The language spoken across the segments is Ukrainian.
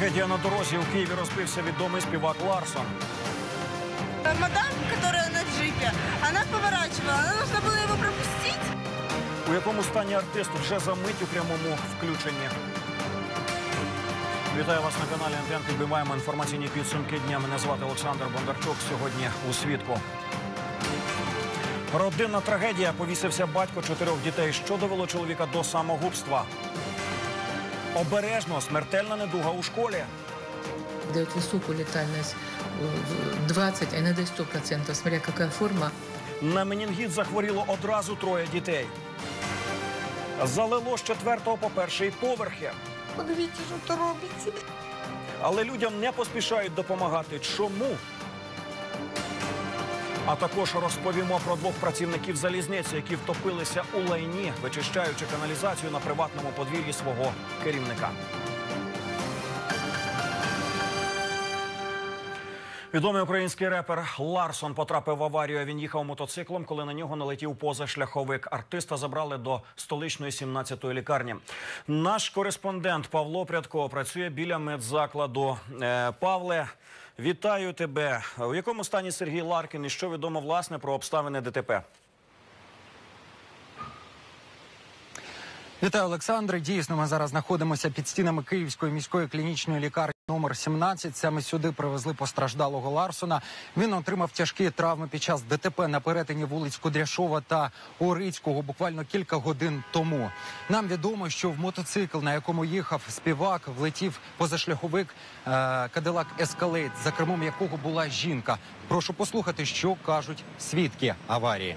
Трагедія на дорозі у Києві розбився відомий співак Ларсон. Мадам, которая на джипе, она поворачивала, она должна была его пропустить. У якому стані артист вже за мить у прямому включенні. Вітаю вас на каналі Антен. Підбиваємо інформаційні підсумки дня. Мене звати Олександр Бондарчук. Сьогодні у свідку. Родинна трагедія. Повісився батько чотирьох дітей. Що довело чоловіка до самогубства? Обережно смертельна недуга у школі. дает высокую летальность э, 20, а иногда и 100%, смотря какая форма. На менінгіт захворіло одразу троє дітей. Залило з четвертого по перший поверхи. Подивіться, що то робиться. Але людям не поспішають допомагати. Чому? А також розповімо про двох працівників залізниці, які втопилися у лайні, вичищаючи каналізацію на приватному подвір'ї свого керівника. Відомий український репер Ларсон потрапив в аварію. Він їхав мотоциклом, коли на нього налетів позашляховик. Артиста забрали до столичної 17-ї лікарні. Наш кореспондент Павло Прядко працює біля медзакладу. Е, Павле, вітаю тебе. У якому стані Сергій Ларкін і що відомо власне про обставини ДТП? Вітаю, Олександре. Дійсно, ми зараз знаходимося під стінами Київської міської клінічної лікарні номер 17. Саме сюди привезли постраждалого Ларсона. Він отримав тяжкі травми під час ДТП на перетині вулиць Кудряшова та Орицького буквально кілька годин тому. Нам відомо, що в мотоцикл, на якому їхав співак, влетів позашляховик е, Кадилак Ескалейт, за кермом якого була жінка. Прошу послухати, що кажуть свідки аварії.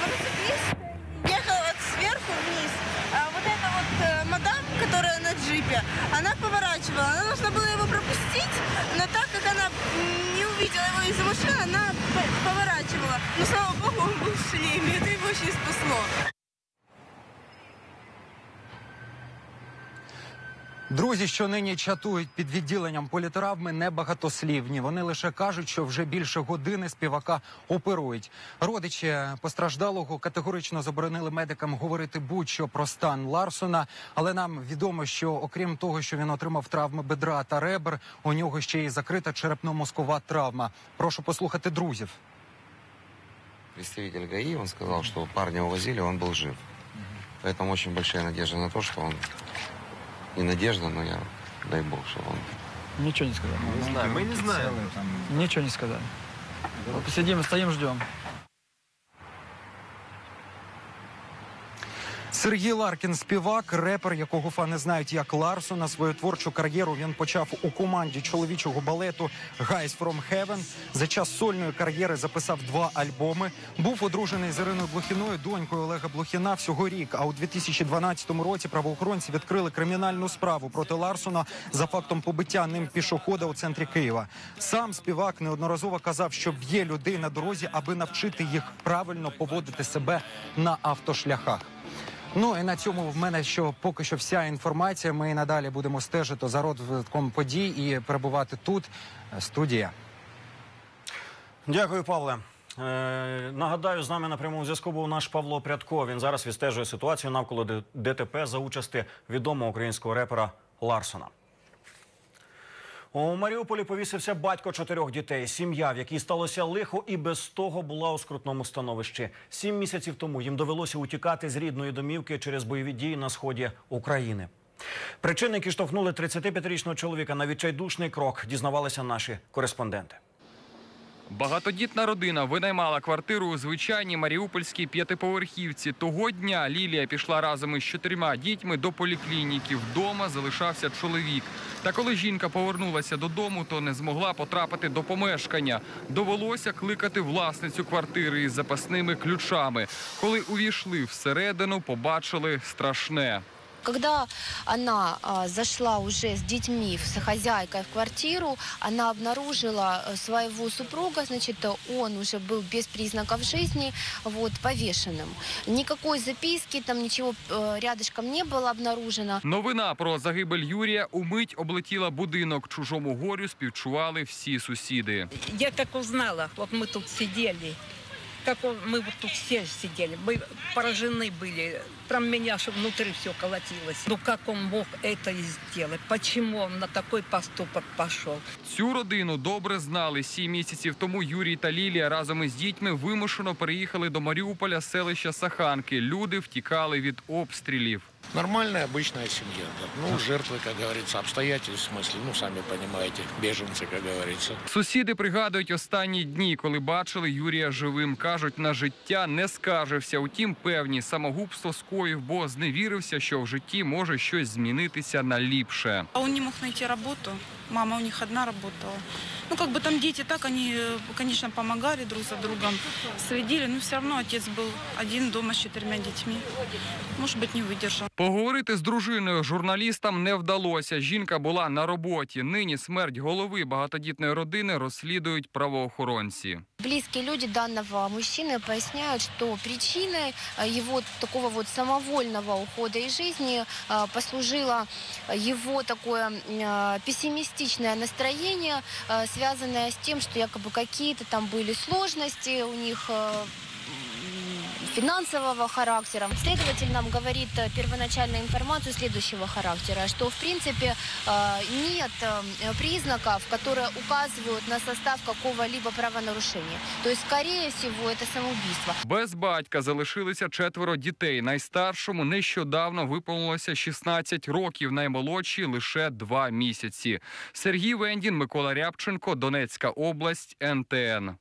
Мотоциклист ехал от сверху вниз. А вот эта вот э, мадам, которая на джипе, она поворачивала. Она должна была его пропустить, но так как она м, не увидела его из-за машины, она п- поворачивала. Но слава богу, он был в шлеме, это его очень спасло. Друзі, що нині чатують під відділенням політравми, небагатослівні. Вони лише кажуть, що вже більше години співака оперують. Родичі постраждалого категорично заборонили медикам говорити будь-що про стан Ларсона. Але нам відомо, що окрім того, що він отримав травми бедра та ребер, у нього ще й закрита черепно-мозкова травма. Прошу послухати друзів. представитель ГАИ, он сказал, что парня увозили, он был жив. Поэтому очень большая надежда на то, что он... Не надежда, но я, дай бог, что он... Ничего не сказали. Не знаю, мы не знаем. Ничего не сказали. Вот посидим, стоим, ждем. Сергій Ларкін співак, репер, якого фани знають як Ларсона. Свою творчу кар'єру він почав у команді чоловічого балету «Guys from Heaven». За час сольної кар'єри записав два альбоми. Був одружений з Іриною Блохіною, донькою Олега Блохіна всього рік. А у 2012 році правоохоронці відкрили кримінальну справу проти Ларсона за фактом побиття ним пішохода у центрі Києва. Сам співак неодноразово казав, що б'є людей на дорозі, аби навчити їх правильно поводити себе на автошляхах. Ну і на цьому в мене що поки що вся інформація. Ми надалі будемо стежити за розвитком подій і перебувати тут. Студія. Дякую, Павле. Е, нагадаю, з нами на прямому зв'язку був наш Павло Прядко. Він зараз відстежує ситуацію навколо ДТП за участі відомого українського репера Ларсона. У Маріуполі повісився батько чотирьох дітей. Сім'я, в якій сталося лихо, і без того була у скрутному становищі. Сім місяців тому їм довелося утікати з рідної домівки через бойові дії на сході України. Причини, які штовхнули 35-річного чоловіка на відчайдушний крок, дізнавалися наші кореспонденти. Багатодітна родина винаймала квартиру у звичайній маріупольській п'ятиповерхівці. Того дня Лілія пішла разом із чотирма дітьми до поліклініки. Вдома залишався чоловік. Та коли жінка повернулася додому, то не змогла потрапити до помешкання. Довелося кликати власницю квартири із запасними ключами. Коли увійшли всередину, побачили страшне. Когда она а, зашла уже с детьми, с хозяйкой в квартиру, она обнаружила э, своего супруга, значит, он уже был без признаков жизни, вот, повешенным. Никакой записки, там ничего э, рядышком не было обнаружено. Новина про загибель Юрія умить облетіла будинок. Чужому горю співчували всі сусіди. Я как узнала, вот мы тут сидели, как он, мы вот тут все сидели, мы поражены были. Прям меня аж внутри все колотилось. Ну как он мог это и сделать? Почему он на такой поступок пошел? Цю родину добре знали. Сім місяців тому Юрій та Лілія разом із дітьми вимушено переїхали до Маріуполя з селища Саханки. Люди втікали від обстрілів. Нормальная, обычная семья. да. Ну, жертвы, как говорится, обстоятельств, в смысле, ну, сами понимаете, беженцы, как говорится. Сусіди пригадують останні дні, коли бачили Юрія живим. кажуть, на життя не скаржився. Утім, певні самогубство скоїв, бо зневірився, що в житті може щось змінитися на ліпше. А він не мог найти работу. Мама у них одна работала. Ну, как бы там дети так, они, э, конечно, помогали друг за другом, следили, но все равно отец был один дома с четырьмя детьми. Может быть, не выдержал. Поговорити з дружиною журналістам не вдалося. Жінка була на роботі. Нині смерть голови багатодітної родини розслідують правоохоронці. Близкие люди данного мужчины поясняют, что причиной э, его такого вот самовольного ухода из жизни э, послужило его такое э, пессимистичное настроение, э, связанное с тем, что якобы какие-то там были сложности у них э, м, финансового характера. Следователь нам говорит э, первоначальную информацию следующего характера, что в принципе э, нет э, признаков, которые указывают на состав какого-либо правонарушения. То есть, скорее всего, это самоубийство. Без батька залишилися четверо дітей. Найстаршому нещодавно виповнилося 16 років, наймолодші лише два місяці. Сергій Вендін, Микола Рябченко, Донецька область, НТН.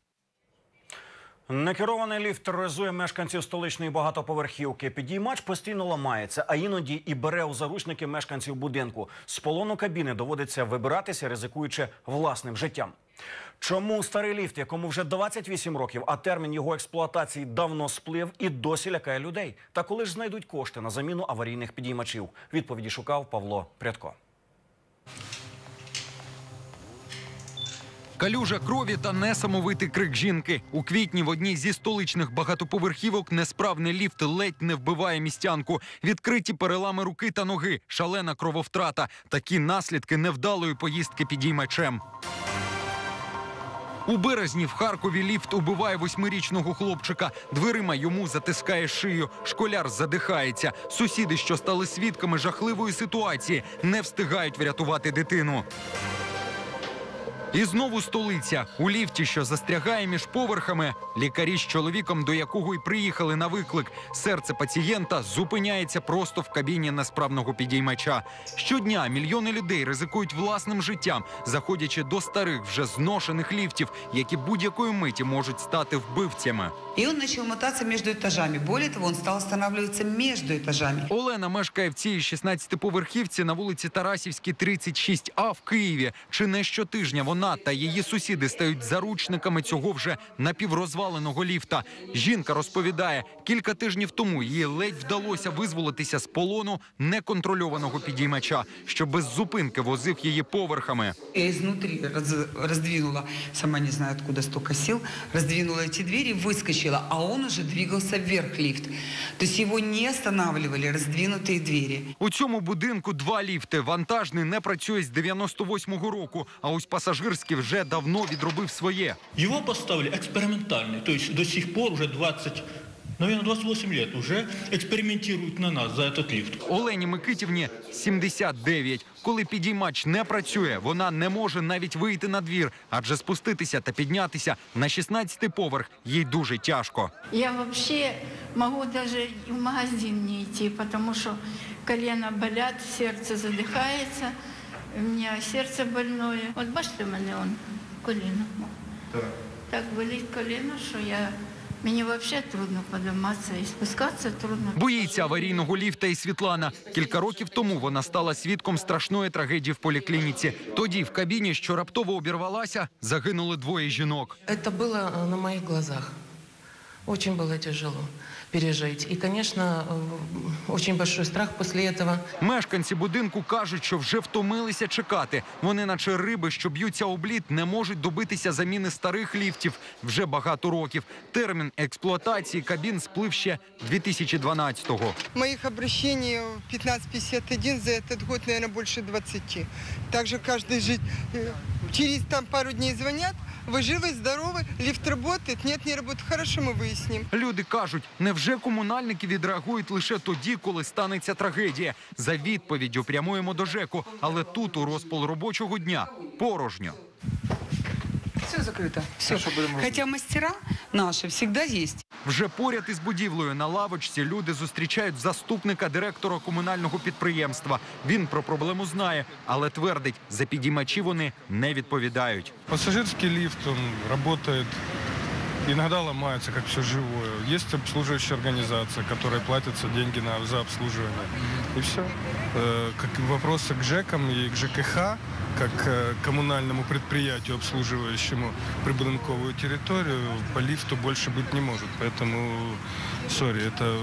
Некерований ліфт тероризує мешканців столичної багатоповерхівки. Підіймач постійно ламається, а іноді і бере у заручники мешканців будинку. З полону кабіни доводиться вибиратися, ризикуючи власним життям. Чому старий ліфт, якому вже 28 років, а термін його експлуатації давно сплив і досі лякає людей? Та коли ж знайдуть кошти на заміну аварійних підіймачів? Відповіді шукав Павло Прядко. Калюжа крові та несамовитий крик жінки. У квітні в одній зі столичних багатоповерхівок несправний ліфт ледь не вбиває містянку. Відкриті перелами руки та ноги, шалена крововтрата. Такі наслідки невдалої поїздки підіймачем. У березні в Харкові ліфт убиває восьмирічного хлопчика. Дверима йому затискає шию. Школяр задихається. Сусіди, що стали свідками жахливої ситуації, не встигають врятувати дитину. І знову столиця у ліфті, що застрягає між поверхами. Лікарі з чоловіком, до якого й приїхали на виклик. Серце пацієнта зупиняється просто в кабіні несправного підіймача. Щодня мільйони людей ризикують власним життям, заходячи до старих вже зношених ліфтів, які будь-якої миті можуть стати вбивцями. И он начал мотаться между этажами. Более того, он стал останавливаться между этажами. Олена мешкає в цій 16-поверхівці на вулиці Тарасівській, 36А в Києві. Чи не щотижня вона та її сусіди стають заручниками цього вже напіврозваленого ліфта. Жінка розповідає, кілька тижнів тому їй ледь вдалося визволитися з полону неконтрольованого підіймача, що без зупинки возив її поверхами. Я изнутри раз- раздвинула, сама не знаю откуда столько сил, раздвинула эти двери, выскочила, а он уже двигался вверх лифт. То есть его не останавливали раздвинутые двери. У цьому будинку два ліфти. Вантажний не працює з 98-го року, а ось пасажирський вже давно відробив своє. Его поставили экспериментальный, то есть до сих пор уже 20, наверное, 28 лет уже экспериментируют на нас за этот лифт. Олені Микитівні 79. Коли підіймач не працює, вона не може навіть вийти на двір, адже спуститися та піднятися на 16-й поверх їй дуже тяжко. Я вообще могу даже в магазин не идти, потому что колено болят, сердце задыхается, у меня сердце больное. Вот бачите, в мене он коліно. Так болить коліно, що я мені взагалі трудно подиматися і спускатися трудно. Боїться аварійного ліфта і Світлана. Кілька років тому вона стала свідком страшної трагедії в поліклініці. Тоді в кабіні, що раптово обірвалася, загинули двоє жінок. Это было э, на моих глазах. Очень было тяжело пережить. И, конечно, э, очень большой страх после этого. Мешканці будинку кажуть, що вже втомилися чекати. Вони, наче риби, що б'ються об лід, не можуть добитися заміни старих ліфтів вже багато років. Термін експлуатації кабін сплив ще 2012-го. Моих обращений в 1551 за этот год, наверное, больше 20. Также каждый жить, э, Через там пару дней звонят, вы живы, здоровы, лифт работает, нет, не работает. Хорошо, мы выясним. Люди кажуть, невже комунальники відреагують лише тоді, коли станеться трагедія? За відповіддю прямуємо до ЖЕКу, але тут у розпал робочого дня порожньо. Все закрыто. Все. Хотя мастера наши всегда есть. Вже поряд із будівлею на лавочці люди зустрічають заступника директора комунального підприємства. Він про проблему знає, але твердить, за підіймачі вони не відповідають. Пассажирский лифт, он работает, иногда ломается, как все живое. Есть обслуживающая организация, которой платятся деньги на, за обслуживание. И все. как вопросы к ЖЭКам и к ЖКХ, как э, коммунальному предприятию, обслуживающему прибудинковую территорию, по лифту больше быть не может. Поэтому, сори, это э,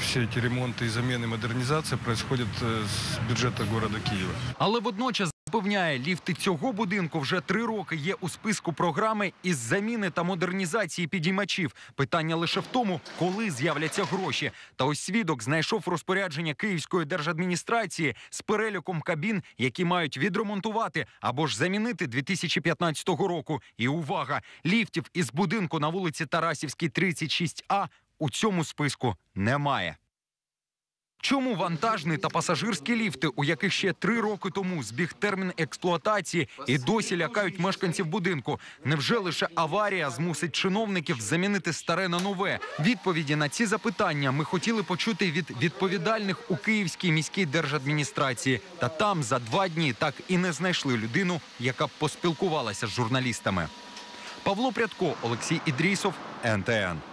все эти ремонты и замены, модернизация происходят э, с бюджета города Киева. Але водночас запевняє, ліфти цього будинку вже три роки є у списку програми із заміни та модернізації підіймачів. Питання лише в тому, коли з'являться гроші. Та ось свідок знайшов розпорядження Київської держадміністрації з переліком кабін, які мають відремонтувати або ж замінити 2015 року. І увага! Ліфтів із будинку на вулиці Тарасівській, 36А у цьому списку немає. Чому вантажний та пасажирські ліфти, у яких ще три роки тому збіг термін експлуатації, і досі лякають мешканців будинку? Невже лише аварія змусить чиновників замінити старе на нове? Відповіді на ці запитання ми хотіли почути від відповідальних у Київській міській держадміністрації. Та там за два дні так і не знайшли людину, яка б поспілкувалася з журналістами. Павло Прядко, Олексій Ідрісов, НТН.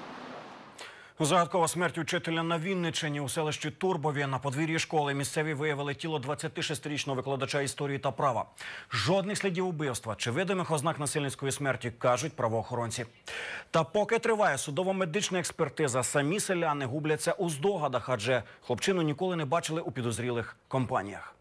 Загадкова смерть учителя на Вінниччині у селищі Турбові на подвір'ї школи місцеві виявили тіло 26-річного викладача історії та права. Жодних слідів убивства чи видимих ознак насильницької смерті кажуть правоохоронці. Та поки триває судово-медична експертиза, самі селяни губляться у здогадах, адже хлопчину ніколи не бачили у підозрілих компаніях.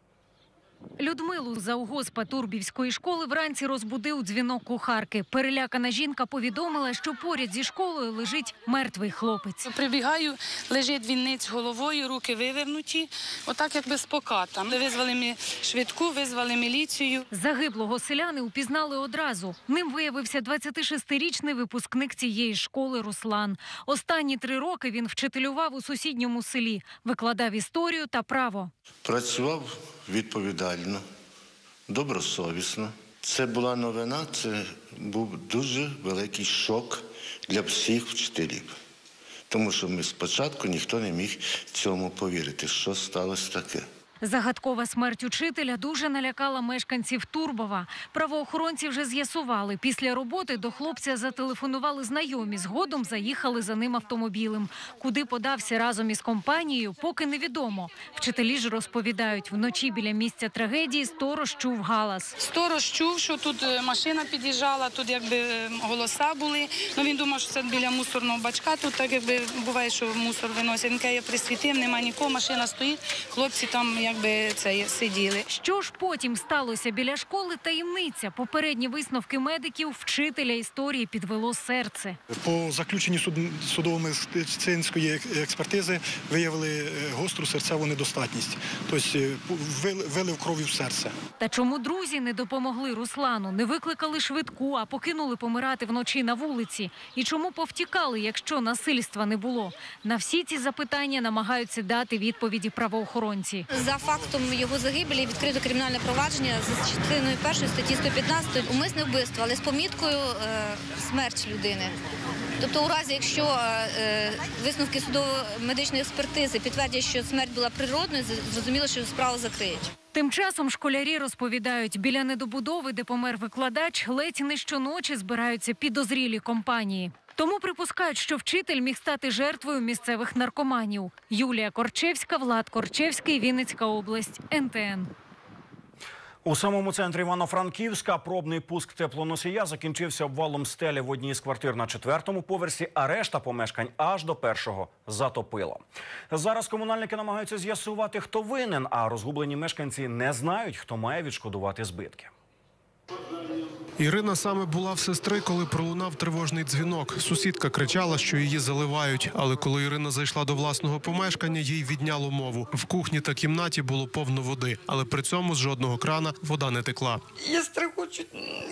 Людмилу завгоспа Турбівської школи вранці розбудив дзвінок кухарки. Перелякана жінка повідомила, що поряд зі школою лежить мертвий хлопець. Прибігаю, лежить він головою, руки вивернуті, отак якби з покатом. Визвали ми швидку, визвали міліцію. Загиблого селяни упізнали одразу. Ним виявився 26-річний випускник цієї школи Руслан. Останні три роки він вчителював у сусідньому селі, викладав історію та право. Працював відповідально, добросовісно. Це була новина, це був дуже великий шок для всіх вчителів. Тому що ми спочатку ніхто не міг цьому повірити, що сталося таке. Загадкова смерть учителя дуже налякала мешканців Турбова. Правоохоронці вже з'ясували. Після роботи до хлопця зателефонували знайомі. Згодом заїхали за ним автомобілем. Куди подався разом із компанією, поки невідомо. Вчителі ж розповідають, вночі біля місця трагедії сторож чув галас. Сторож чув, що тут е, машина під'їжджала, тут якби е, голоса були. Ну він думав, що це біля мусорного бачка. Тут так якби буває, що мусор виносять. Він каже, я присвітив, нема нікого, машина стоїть. Хлопці там якби це сиділи. Що ж потім сталося біля школи? Таємниця. Попередні висновки медиків, вчителя історії підвело серце. По заключенню суд, судово-медицинської експертизи виявили е, гостру серцеву недостатність, тобто е, вили- вилив крові в серце. Та чому друзі не допомогли Руслану, не викликали швидку, а покинули помирати вночі на вулиці? І чому повтікали, якщо насильства не було? На всі ці запитання намагаються дати відповіді правоохоронці. За фактом його загибелі відкрито кримінальне провадження за частиною першої статті 115 умисне вбивство, але з поміткою е, смерть людини. Тобто, у разі, якщо е, висновки судово-медичної експертизи підтвердять, що смерть була природною, зрозуміло, що справу закриють. Тим часом школярі розповідають, біля недобудови, де помер викладач, ледь не щоночі збираються підозрілі компанії. Тому припускають, що вчитель міг стати жертвою місцевих наркоманів. Юлія Корчевська, Влад Корчевський, Вінницька область, НТН. У самому центрі Івано-Франківська пробний пуск теплоносія закінчився обвалом стелі в одній з квартир на четвертому поверсі, а решта помешкань аж до першого затопило. Зараз комунальники намагаються з'ясувати, хто винен, а розгублені мешканці не знають, хто має відшкодувати збитки. Ірина саме була в сестри, коли пролунав тривожний дзвінок. Сусідка кричала, що її заливають. Але коли Ірина зайшла до власного помешкання, їй відняло мову. В кухні та кімнаті було повно води, але при цьому з жодного крана вода не текла. Я страху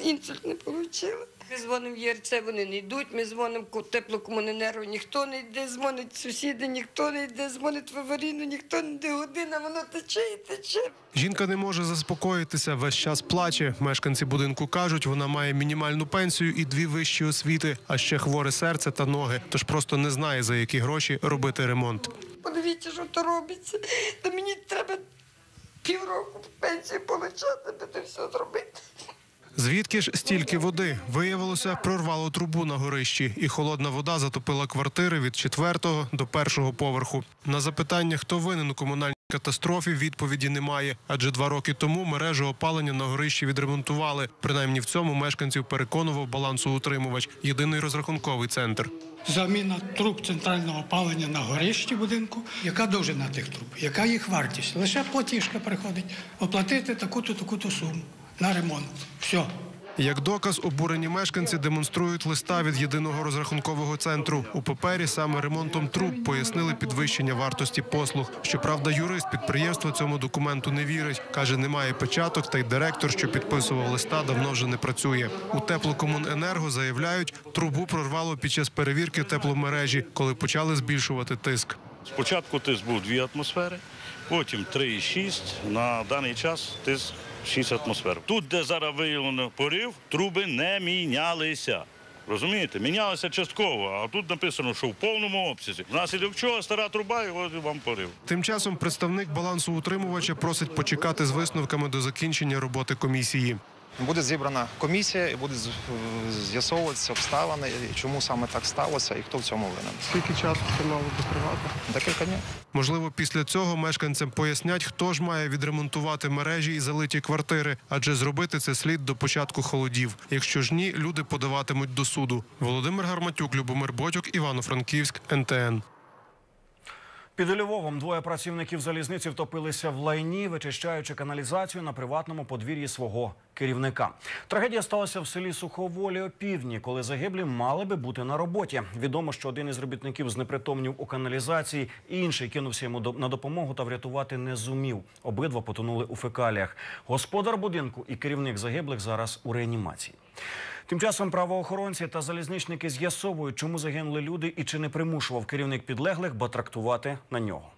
інсульт не отримала. Ми дзвонимо в ЄРЦ, вони не йдуть. Ми дзвонимо в теплокомуненерго, ніхто не йде, дзвонить сусіди, ніхто не йде, дзвонить в аварійну, ніхто не йде. Година, воно тече і тече. Жінка не може заспокоїтися, весь час плаче. Мешканці будинку кажуть, вона має мінімальну пенсію і дві вищі освіти, а ще хворе серце та ноги. Тож просто не знає за які гроші робити ремонт. Подивіться, що то робиться. Та мені треба півроку пенсію получати, аби все зробити. Звідки ж стільки води? Виявилося, прорвало трубу на горищі, і холодна вода затопила квартири від четвертого до першого поверху. На запитання, хто винен у комунальній катастрофі, відповіді немає. Адже два роки тому мережу опалення на горищі відремонтували. Принаймні в цьому мешканців переконував балансоутримувач, єдиний розрахунковий центр. Заміна труб центрального опалення на горищі будинку. Яка довжина тих труб? Яка їх вартість? Лише платіжка приходить. Оплатити таку-то, таку-то суму на ремонт. Все. Як доказ, обурені мешканці демонструють листа від єдиного розрахункового центру. У папері саме ремонтом труб пояснили підвищення вартості послуг. Щоправда, юрист підприємства цьому документу не вірить. каже, немає печаток, та й директор, що підписував листа, давно вже не працює. У теплокомуненерго заявляють, трубу прорвало під час перевірки тепломережі, коли почали збільшувати тиск. Спочатку тиск був 2 атмосфери, потім 3,6. На даний час тиск 6 атмосфер. Тут, де зараз виявлено порив, труби не мінялися. Розумієте, мінялися частково, а тут написано, що в повному обсязі. Внаслідок чого стара труба, і от вам порив. Тим часом представник балансу утримувача просить почекати з висновками до закінчення роботи комісії. Буде зібрана комісія і буде з'ясовуватися обставини, і чому саме так сталося і хто в цьому винен. Скільки часу це мало би тривати? Декілька днів. Можливо, після цього мешканцям пояснять, хто ж має відремонтувати мережі і залиті квартири, адже зробити це слід до початку холодів. Якщо ж ні, люди подаватимуть до суду. Володимир Гарматюк, Любомир Бодюк, Івано-Франківськ, НТН. Під Львовом двоє працівників залізниці втопилися в лайні, вичищаючи каналізацію на приватному подвір'ї свого керівника. Трагедія сталася в селі Суховолі опівдні, коли загиблі мали би бути на роботі. Відомо, що один із робітників знепритомнів у каналізації, інший кинувся йому на допомогу та врятувати не зумів. Обидва потонули у фекаліях. Господар будинку і керівник загиблих зараз у реанімації. Тим часом правоохоронці та залізничники з'ясовують, чому загинули люди і чи не примушував керівник підлеглих батрактувати на нього.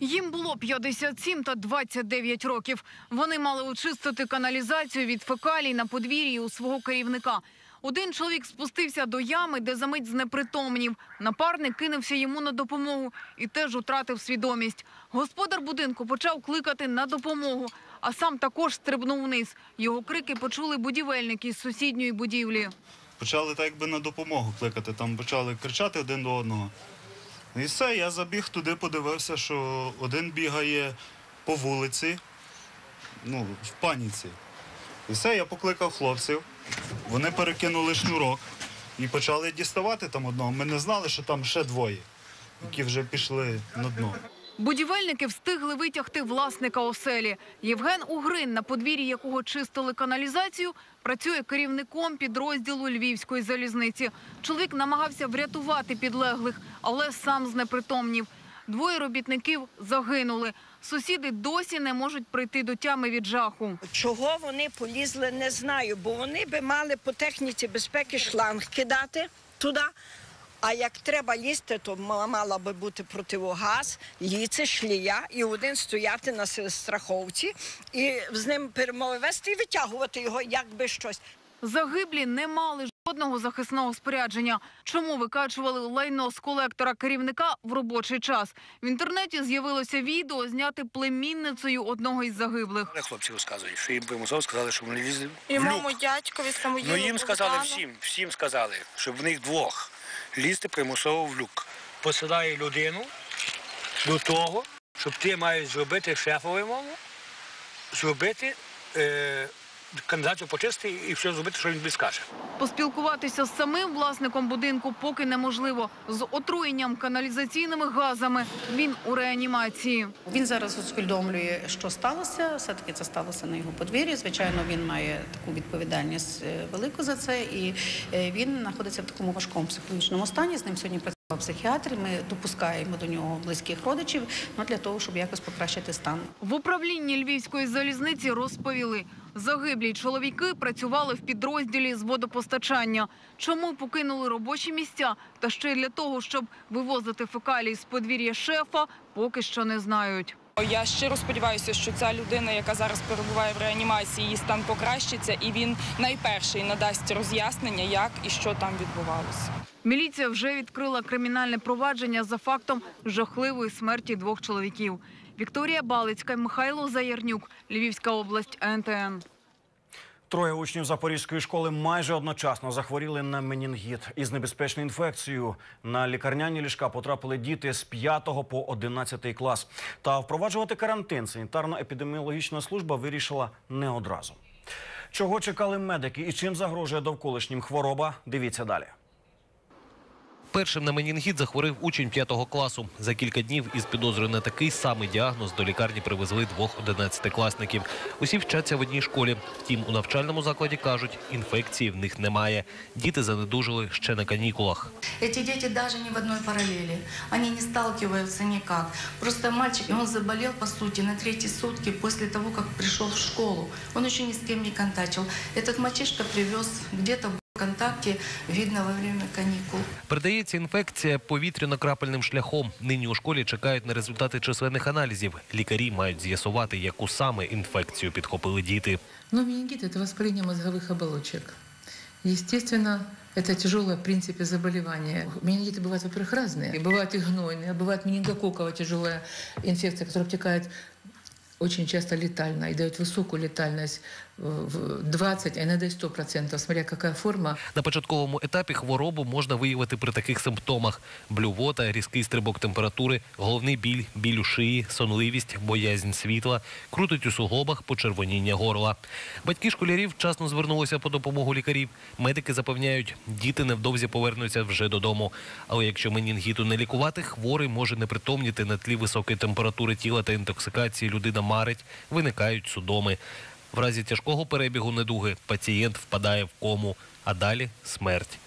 Їм було 57 та 29 років. Вони мали очистити каналізацію від фекалій на подвір'ї у свого керівника. Один чоловік спустився до ями, де замить знепритомнів. Напарник кинувся йому на допомогу і теж втратив свідомість. Господар будинку почав кликати на допомогу, а сам також стрибнув вниз. Його крики почули будівельники з сусідньої будівлі. почали так якби на допомогу кликати. Там почали кричати один до одного. І все, я забіг туди, подивився, що один бігає по вулиці, ну, в паніці. І все, я покликав хлопців. Вони перекинули шнурок і почали діставати там одного. Ми не знали, що там ще двоє, які вже пішли на дно. Будівельники встигли витягти власника оселі. Євген Угрин, на подвір'ї якого чистили каналізацію, працює керівником підрозділу Львівської залізниці. Чоловік намагався врятувати підлеглих, але сам знепритомнів. Двоє робітників загинули. Сусіди досі не можуть прийти до тями від жаху. Чого вони полізли, не знаю, бо вони би мали по техніці безпеки шланг кидати туди. А як треба лізти, то ма- мала би бути противогаз, ліце, шлія і один стояти на страховці і з ним перемови вести і витягувати його, якби щось. Загиблі не мали жодного захисного спорядження. Чому викачували лайно з колектора керівника в робочий час? В інтернеті з'явилося відео, зняте племінницею одного із загиблих. Хлопці розказують, що їм примусово сказали, що вони лізли І в люк. маму дядькові самоїлу Ну їм сказали всім, всім сказали, щоб в них двох лізти примусово в люк. Посилає людину до того, щоб ти маєш зробити шефове мову, зробити е, каналізацію почистити і все зробити, що він тобі скаже. Поспілкуватися з самим власником будинку поки неможливо. З отруєнням каналізаційними газами він у реанімації. Він зараз усвідомлює, що сталося. Все таки це сталося на його подвір'ї. Звичайно, він має таку відповідальність е, велику за це, і е, він знаходиться в такому важкому психологічному стані. З ним сьогодні психіатр. Ми допускаємо до нього близьких родичів, ну для того, щоб якось покращити стан. В управлінні Львівської залізниці розповіли, загиблі чоловіки працювали в підрозділі з водопостачання. Чому покинули робочі місця та ще й для того, щоб вивозити фекалії з подвір'я шефа, поки що не знають. Я щиро сподіваюся, що ця людина, яка зараз перебуває в реанімації, її стан покращиться, і він найперший надасть роз'яснення, як і що там відбувалося. Міліція вже відкрила кримінальне провадження за фактом жахливої смерті двох чоловіків. Вікторія Балицька, Михайло Заярнюк, Львівська область, НТН. Троє учнів Запорізької школи майже одночасно захворіли на менінгіт із небезпечною інфекцією. На лікарняні ліжка потрапили діти з 5 по 11 клас. Та впроваджувати карантин санітарно-епідеміологічна служба вирішила не одразу. Чого чекали медики і чим загрожує довколишнім хвороба? Дивіться далі. Першим на менінгіт захворів учень 5 класу. За кілька днів із підозрою на такий самий діагноз до лікарні привезли двох одинадцятикласників. Усі вчаться в одній школі. Втім, у навчальному закладі кажуть, інфекції в них немає. Діти занедужили ще на канікулах. Эти дети даже не в одной параллели. Они не сталкиваются никак. Просто мальчик, и он заболел, по сути, на третьи сутки после того, как пришел в школу. Он еще ни с кем не контачил. Этот мальчишка привез где-то в контакте, видно, во время каникул. Передається інфекція повітряно-крапельним шляхом. Нині у школі чекають на результати численних аналізів. Лікарі мають з'ясувати, яку саме інфекцію підхопили діти. Но менингит – это воспаление мозговых оболочек. Естественно, это тяжелое в принципе заболевание. Менингиты бывают, во-первых, разные. И Бывают и гнойные, а бывает менингококковая тяжелая инфекция, которая обтекает очень часто летально и дает высокую летальность э, в 20, а иногда и 100%, смотря какая форма. На початковому етапі хворобу можна виявити при таких симптомах: блювота, різкий стрибок температури, головний біль, біль у шиї, сонливість, боязнь світла, крутить у суглобах, почервоніння горла. Батьки школярів вчасно звернулися по допомогу лікарів. Медики запевняють, діти невдовзі повернуться вже додому. Але якщо менінгіту не лікувати, хворий може непритомніти на тлі високої температури тіла та інтоксикації людина марить, виникають судоми. В разі тяжкого перебігу недуги пацієнт впадає в кому, а далі смерть.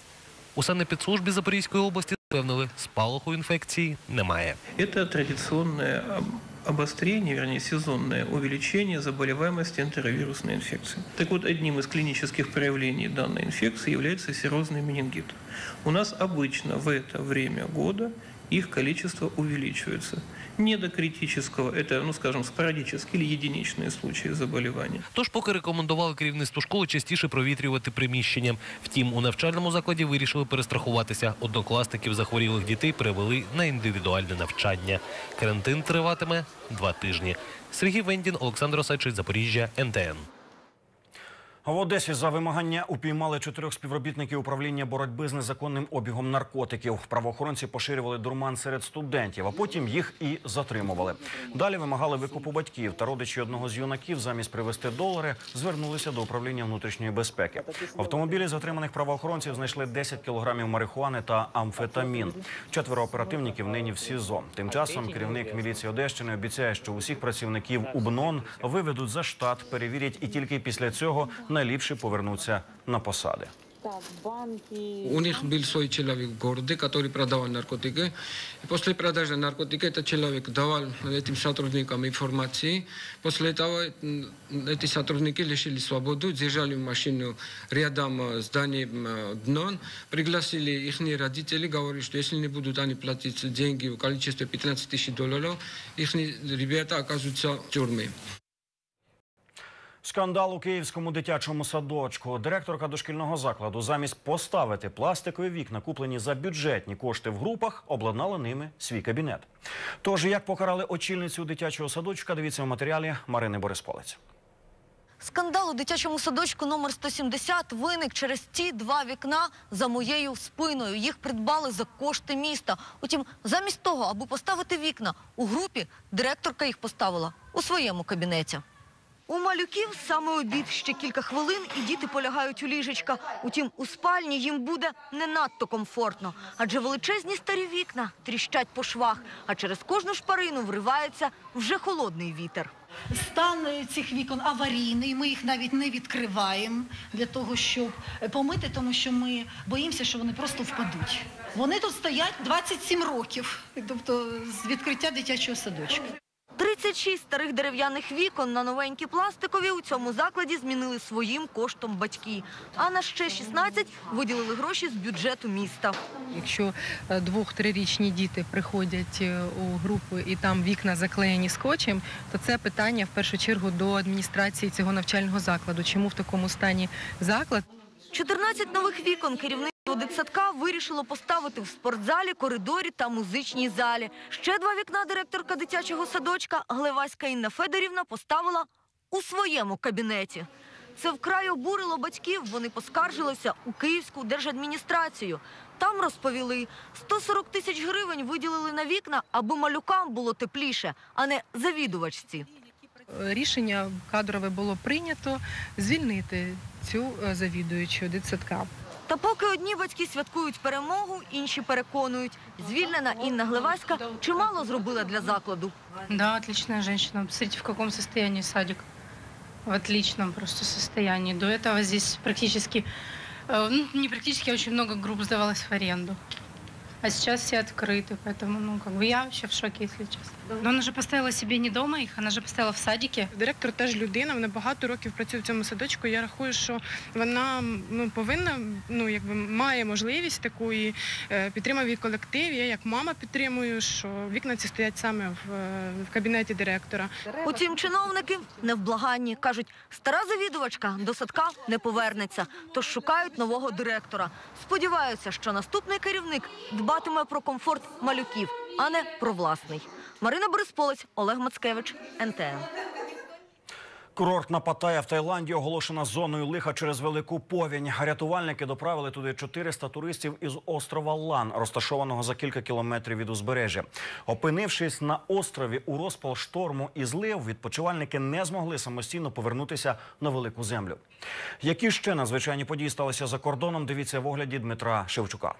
У санепідслужбі Запорізької області запевнили, спалаху інфекції немає. Это традиционное об- обострение, вернее сезонное увеличение заболеваемости энтеровирусной инфекцией. Так вот, одним из клинических проявлений данной инфекции является серозный менингит. У нас обычно в это время года их количество увеличивается. Не до критического, это, ну скажем, спорадические или единичные случаи заболевания. Тож, поки рекомендували керівництву школи частіше провітрювати приміщення. Втім, у навчальному закладі вирішили перестрахуватися. Однокласників захворілих дітей перевели на індивідуальне навчання. Карантин триватиме два тижні. Сергій Вендін, Олександр Осадчий, Запоріжжя, НТН. В Одесі за вимагання упіймали чотирьох співробітників управління боротьби з незаконним обігом наркотиків. Правоохоронці поширювали дурман серед студентів, а потім їх і затримували. Далі вимагали викупу батьків та родичі одного з юнаків замість привезти долари звернулися до управління внутрішньої безпеки. В автомобілі затриманих правоохоронців знайшли 10 кілограмів марихуани та амфетамін. Четверо оперативників нині в СІЗО. Тим часом керівник міліції Одещини обіцяє, що усіх працівників УБНОН виведуть за штат, перевірять і тільки після цього найліпше повернуться на посади. У них был свой человек в городе, который продавал наркотики. И после продажи наркотика этот человек давал этим сотрудникам информации. После этого м, эти сотрудники лишили свободу, держали машину рядом э, с зданием э, дном, пригласили их родителей, говорили, что если не будут они платить деньги в количестве 15 тысяч долларов, их ребята оказываются в тюрьме. Скандал у київському дитячому садочку. Директорка дошкільного закладу замість поставити пластикові вікна, куплені за бюджетні кошти в групах, обладнала ними свій кабінет. Тож, як покарали очільницю дитячого садочка, дивіться в матеріалі Марини Борисполець. Скандал у дитячому садочку номер 170 виник через ті два вікна за моєю спиною. Їх придбали за кошти міста. Утім, замість того, аби поставити вікна у групі, директорка їх поставила у своєму кабінеті. У малюків саме обід, ще кілька хвилин, і діти полягають у ліжечка. Утім, у спальні їм буде не надто комфортно, адже величезні старі вікна тріщать по швах, а через кожну шпарину вривається вже холодний вітер. Стан цих вікон аварійний. Ми їх навіть не відкриваємо для того, щоб помити, тому що ми боїмося, що вони просто впадуть. Вони тут стоять 27 років, тобто з відкриття дитячого садочка. 36 старих дерев'яних вікон на новенькі пластикові у цьому закладі змінили своїм коштом батьки. А на ще 16 виділили гроші з бюджету міста. Якщо е, двох-трирічні діти приходять е, у групу і там вікна заклеєні скотчем, то це питання в першу чергу до адміністрації цього навчального закладу. Чому в такому стані заклад? 14 нових вікон керівництво дитсадка вирішило поставити в спортзалі, коридорі та музичній залі. Ще два вікна директорка дитячого садочка Глеваська Інна Федорівна поставила у своєму кабінеті. Це вкрай обурило батьків. Вони поскаржилися у Київську держадміністрацію. Там розповіли, 140 тисяч гривень виділили на вікна, аби малюкам було тепліше, а не завідувачці. Рішення кадрове було прийнято звільнити цю е, завідуючу дитсадка. Та поки одні батьки святкують перемогу, інші переконують, звільнена Інна Глеваська чимало зробила для закладу. Да, отличная женщина. Посмотрите, в каком состоянии садик. В отличном просто состоянии. До этого здесь практически, э, ну, не практически, а очень много групп сдавалось в аренду. А сейчас все открыты, поэтому, ну, как бы я вообще в шоке, если честно. Но она же поставила себе не дома их, она же поставила в садике. Директор теж людина, вона багато років працює в цьому садочку. Я рахую, що вона ну, повинна, ну якби має можливість таку і е, підтримав її колектив. Я як мама підтримую, що вікна ці стоять саме в, е, в кабінеті директора. Утім, чиновники не в благанні. Кажуть, стара завідувачка до садка не повернеться, тож шукають нового директора. Сподіваються, що наступний керівник дбатиме про комфорт малюків, а не про власний. Марина Борисполець, Олег Мацкевич, НТН. Курортна Паттайя в Таїланді оголошена зоною лиха через велику повінь. Рятувальники доправили туди 400 туристів із острова Лан, розташованого за кілька кілометрів від узбережжя. Опинившись на острові у розпал шторму і злив, відпочивальники не змогли самостійно повернутися на велику землю. Які ще надзвичайні події сталися за кордоном? Дивіться в огляді Дмитра Шевчука.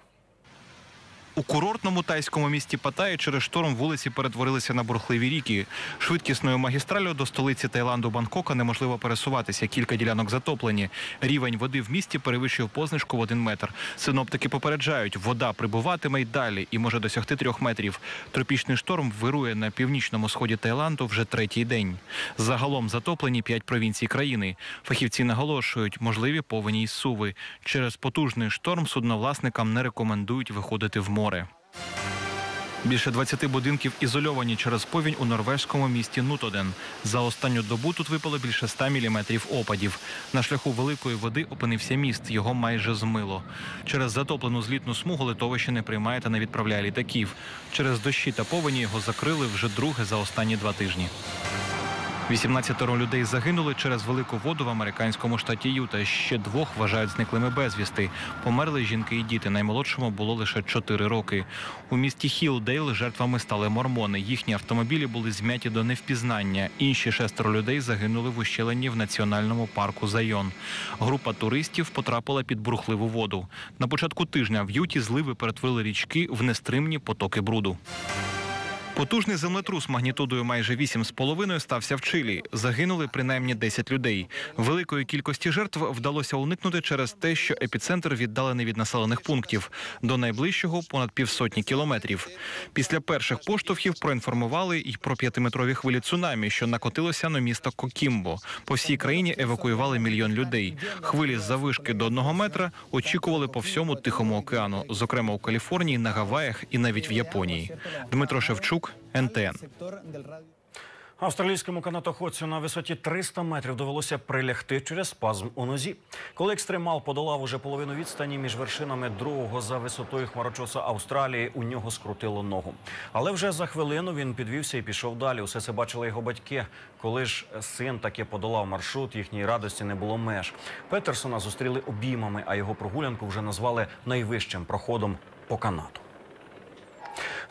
У курортному тайському місті Паттайі через шторм вулиці перетворилися на бурхливі ріки. Швидкісною магістралю до столиці Таїланду Бангкока неможливо пересуватися. Кілька ділянок затоплені. Рівень води в місті перевищив позначку в один метр. Синоптики попереджають, вода прибуватиме й далі і може досягти трьох метрів. Тропічний шторм вирує на північному сході Таїланду вже третій день. Загалом затоплені п'ять провінцій країни. Фахівці наголошують, можливі повені й суви. Через потужний шторм судновласникам не рекомендують виходити в море. Більше 20 будинків ізольовані через повінь у норвезькому місті Нутоден. За останню добу тут випало більше 100 міліметрів опадів. На шляху великої води опинився міст. Його майже змило. Через затоплену злітну смугу литовище не приймає та не відправляє літаків. Через дощі та повені його закрили вже друге за останні два тижні. 18 людей загинули через велику воду в американському штаті Юта. Ще двох вважають зниклими безвісти. Померли жінки і діти. Наймолодшому було лише 4 роки. У місті Хілдейл жертвами стали мормони. Їхні автомобілі були змяті до невпізнання. Інші шестеро людей загинули в ущелині в національному парку Зайон. Група туристів потрапила під бурхливу воду. На початку тижня в Юті зливи перетворили річки в нестримні потоки бруду. Потужний землетрус магнітудою майже 8,5 стався в Чилі. Загинули принаймні 10 людей. Великої кількості жертв вдалося уникнути через те, що епіцентр віддалений від населених пунктів. До найближчого понад півсотні кілометрів. Після перших поштовхів проінформували й про п'ятиметрові хвилі цунамі, що накотилося на місто Кокімбо. По всій країні евакуювали мільйон людей. Хвилі з завишки до одного метра очікували по всьому Тихому океану, зокрема у Каліфорнії, на Гаваях і навіть в Японії. Дмитро Шевчук, НТН. Австралійському канатоходцю на висоті 300 метрів довелося прилягти через спазм у нозі. Коли екстремал подолав уже половину відстані між вершинами другого за висотою хмарочоса Австралії, у нього скрутило ногу. Але вже за хвилину він підвівся і пішов далі. Усе це бачили його батьки. Коли ж син таки подолав маршрут, їхній радості не було меж. Петерсона зустріли обіймами, а його прогулянку вже назвали найвищим проходом по канату.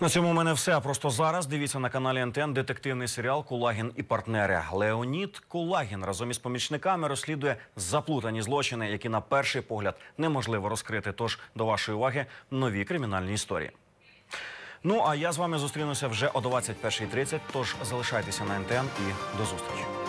На цьому у мене все. Просто зараз дивіться на каналі НТН детективний серіал Кулагін і партнери. Леонід Кулагін разом із помічниками розслідує заплутані злочини, які на перший погляд неможливо розкрити. Тож до вашої уваги нові кримінальні історії. Ну а я з вами зустрінуся вже о 21.30, Тож залишайтеся на НТН і до зустрічі.